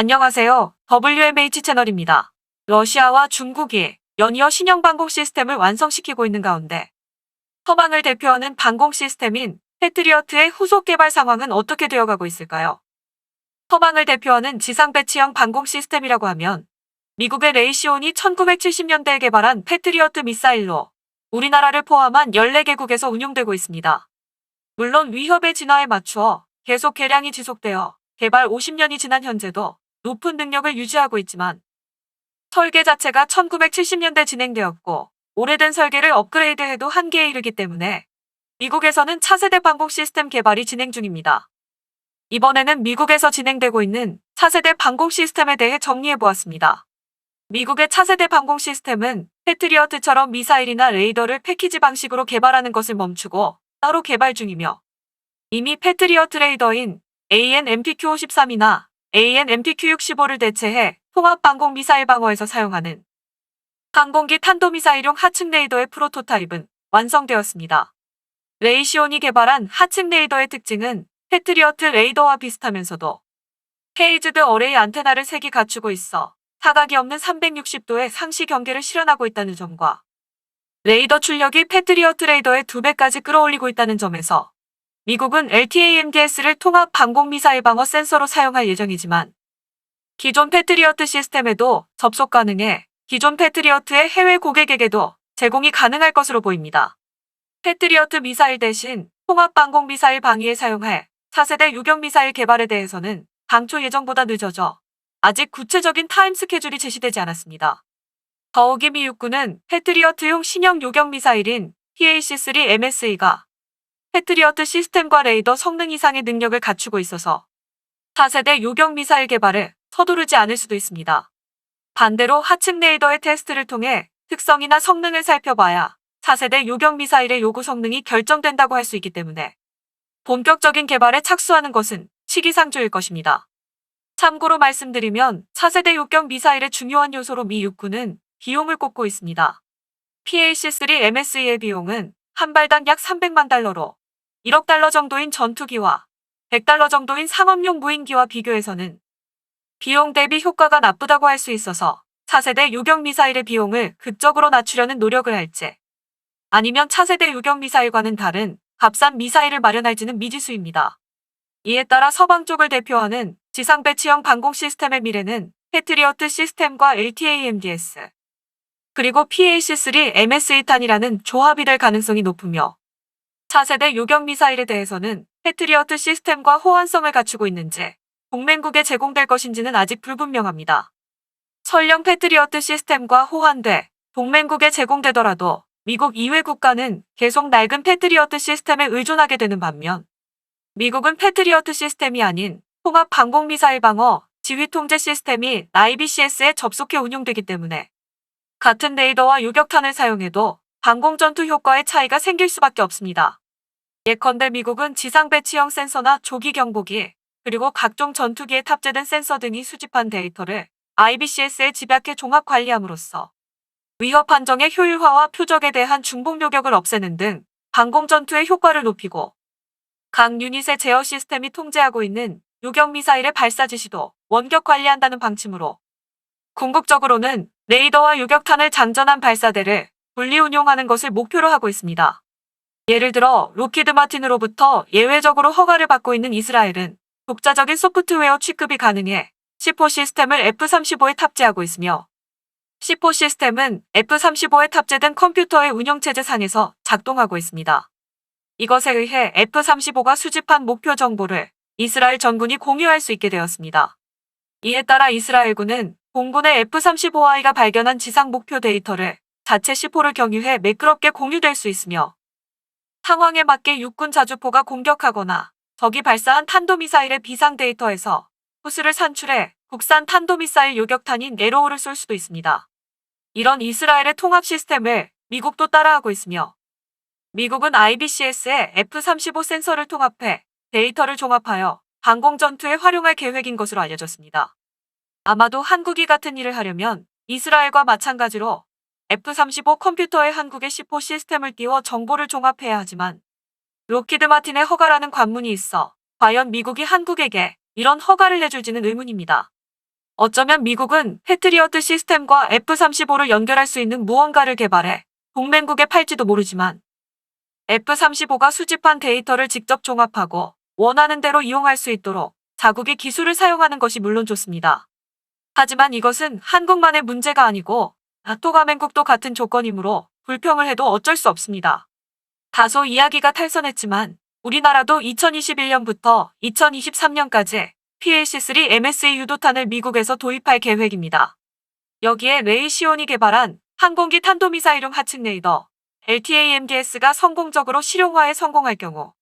안녕하세요. WMH 채널입니다. 러시아와 중국이 연이어 신형 방공 시스템을 완성시키고 있는 가운데 서방을 대표하는 방공 시스템인 패트리어트의 후속 개발 상황은 어떻게 되어가고 있을까요? 서방을 대표하는 지상 배치형 방공 시스템이라고 하면 미국의 레이시온이 1970년대에 개발한 패트리어트 미사일로 우리나라를 포함한 14개국에서 운용되고 있습니다. 물론 위협의 진화에 맞추어 계속 개량이 지속되어 개발 50년이 지난 현재도 높은 능력을 유지하고 있지만 설계 자체가 1970년대 진행되었고 오래된 설계를 업그레이드해도 한계에 이르기 때문에 미국에서는 차세대 방공 시스템 개발이 진행 중입니다. 이번에는 미국에서 진행되고 있는 차세대 방공 시스템에 대해 정리해 보았습니다. 미국의 차세대 방공 시스템은 패트리어트처럼 미사일이나 레이더를 패키지 방식으로 개발하는 것을 멈추고 따로 개발 중이며 이미 패트리어트 레이더인 AN-MPQ-53이나 AN-MPQ-65를 대체해 통합 방공 미사일 방어에서 사용하는 항공기 탄도미사일용 하층 레이더의 프로토타입은 완성되었습니다. 레이시온이 개발한 하층 레이더의 특징은 패트리어트 레이더와 비슷하면서도 페이즈드 어레이 안테나를 3개 갖추고 있어 사각이 없는 360도의 상시 경계를 실현하고 있다는 점과 레이더 출력이 패트리어트 레이더의 2배까지 끌어올리고 있다는 점에서 미국은 LTAMDS를 통합 방공미사일 방어 센서로 사용할 예정이지만 기존 패트리어트 시스템에도 접속 가능해 기존 패트리어트의 해외 고객에게도 제공이 가능할 것으로 보입니다. 패트리어트 미사일 대신 통합 방공 미사일 방위에 사용할 4세대 유격 미사일 개발에 대해서는 당초 예정보다 늦어져 아직 구체적인 타임 스케줄이 제시되지 않았습니다. 더욱이 미 육군은 패트리어트용 신형 요격 미사일인 PAC-3 MSE가 패트리어트 시스템과 레이더 성능 이상의 능력을 갖추고 있어서 4세대 요격 미사일 개발에 서두르지 않을 수도 있습니다. 반대로 하층 레이더의 테스트를 통해 특성이나 성능을 살펴봐야 4세대 요격 미사일의 요구 성능이 결정된다고 할 수 있기 때문에 본격적인 개발에 착수하는 것은 시기상조일 것입니다. 참고로 말씀드리면 4세대 요격 미사일의 중요한 요소로 미 육군은 비용을 꼽고 있습니다. PAC-3 MSE의 비용은 한 발당 약 300만 달러로 1억 달러 정도인 전투기와 100달러 정도인 상업용 무인기와 비교해서는 비용 대비 효과가 나쁘다고 할 수 있어서 4세대 유격 미사일의 비용을 극적으로 낮추려는 노력을 할지 아니면 차세대 유격 미사일과는 다른 값싼 미사일을 마련할지는 미지수입니다. 이에 따라 서방 쪽을 대표하는 지상 배치형 방공 시스템의 미래는 패트리어트 시스템과 LTAMDS 그리고 PAC-3 MSE탄이라는 조합이 될 가능성이 높으며 차세대 요격 미사일에 대해서는 패트리어트 시스템과 호환성을 갖추고 있는지 동맹국에 제공될 것인지는 아직 불분명합니다. 설령 패트리어트 시스템과 호환돼 동맹국에 제공되더라도 미국 이외 국가는 계속 낡은 패트리어트 시스템에 의존하게 되는 반면 미국은 패트리어트 시스템이 아닌 통합 방공미사일 방어 지휘 통제 시스템이 IBCS에 접속해 운용되기 때문에 같은 레이더와 유격탄을 사용해도 방공전투 효과의 차이가 생길 수밖에 없습니다. 예컨대 미국은 지상 배치형 센서나 조기 경보기, 그리고 각종 전투기에 탑재된 센서 등이 수집한 데이터를 IBCS에 집약해 종합 관리함으로써 위협 판정의 효율화와 표적에 대한 중복 요격을 없애는 등 방공전투의 효과를 높이고 각 유닛의 제어 시스템이 통제하고 있는 요격 미사일의 발사 지시도 원격 관리한다는 방침으로 궁극적으로는 레이더와 요격탄을 장전한 발사대를 분리 운용하는 것을 목표로 하고 있습니다. 예를 들어 로키드 마틴으로부터 예외적으로 허가를 받고 있는 이스라엘은 독자적인 소프트웨어 취급이 가능해 C4 시스템을 F-35에 탑재하고 있으며 C4 시스템은 F-35에 탑재된 컴퓨터의 운영체제 상에서 작동하고 있습니다. 이것에 의해 F-35가 수집한 목표 정보를 이스라엘 전군이 공유할 수 있게 되었습니다. 이에 따라 이스라엘군은 공군의 F-35I가 발견한 지상 목표 데이터를 자체 C4를 경유해 매끄럽게 공유될 수 있으며 상황에 맞게 육군 자주포가 공격하거나 적이 발사한 탄도미사일의 비상 데이터에서 후스를 산출해 국산 탄도미사일 요격탄인 네로우를 쏠 수도 있습니다. 이런 이스라엘의 통합 시스템을 미국도 따라하고 있으며 미국은 IBCS에 F-35 센서를 통합해 데이터를 종합하여 항공전투에 활용할 계획인 것으로 알려졌습니다. 아마도 한국이 같은 일을 하려면 이스라엘과 마찬가지로 F-35 컴퓨터에 한국의 C4 시스템을 띄워 정보를 종합해야 하지만 로키드 마틴의 허가라는 관문이 있어 과연 미국이 한국에게 이런 허가를 내줄지는 의문입니다. 어쩌면 미국은 패트리어트 시스템과 F-35를 연결할 수 있는 무언가를 개발해 동맹국에 팔지도 모르지만 F-35가 수집한 데이터를 직접 종합하고 원하는 대로 이용할 수 있도록 자국의 기술을 사용하는 것이 물론 좋습니다. 하지만 이것은 한국만의 문제가 아니고 나토 가맹국도 같은 조건이므로 불평을 해도 어쩔 수 없습니다. 다소 이야기가 탈선했지만 우리나라도 2021년부터 2023년까지 PLC-3 MSE 유도탄을 미국에서 도입할 계획입니다. 여기에 레이시온이 개발한 항공기 탄도미사일용 하층 레이더 LTAMDS가 성공적으로 실용화에 성공할 경우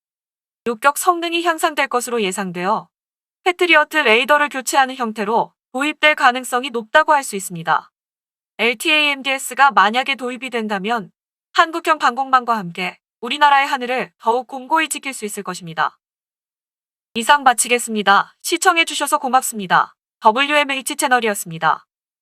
요격 성능이 향상될 것으로 예상되어 패트리어트 레이더를 교체하는 형태로 도입될 가능성이 높다고 할 수 있습니다. LTAMDS가 만약에 도입이 된다면 한국형 방공망과 함께 우리나라의 하늘을 더욱 공고히 지킬 수 있을 것입니다. 이상 마치겠습니다. 시청해주셔서 고맙습니다. WMH 채널이었습니다.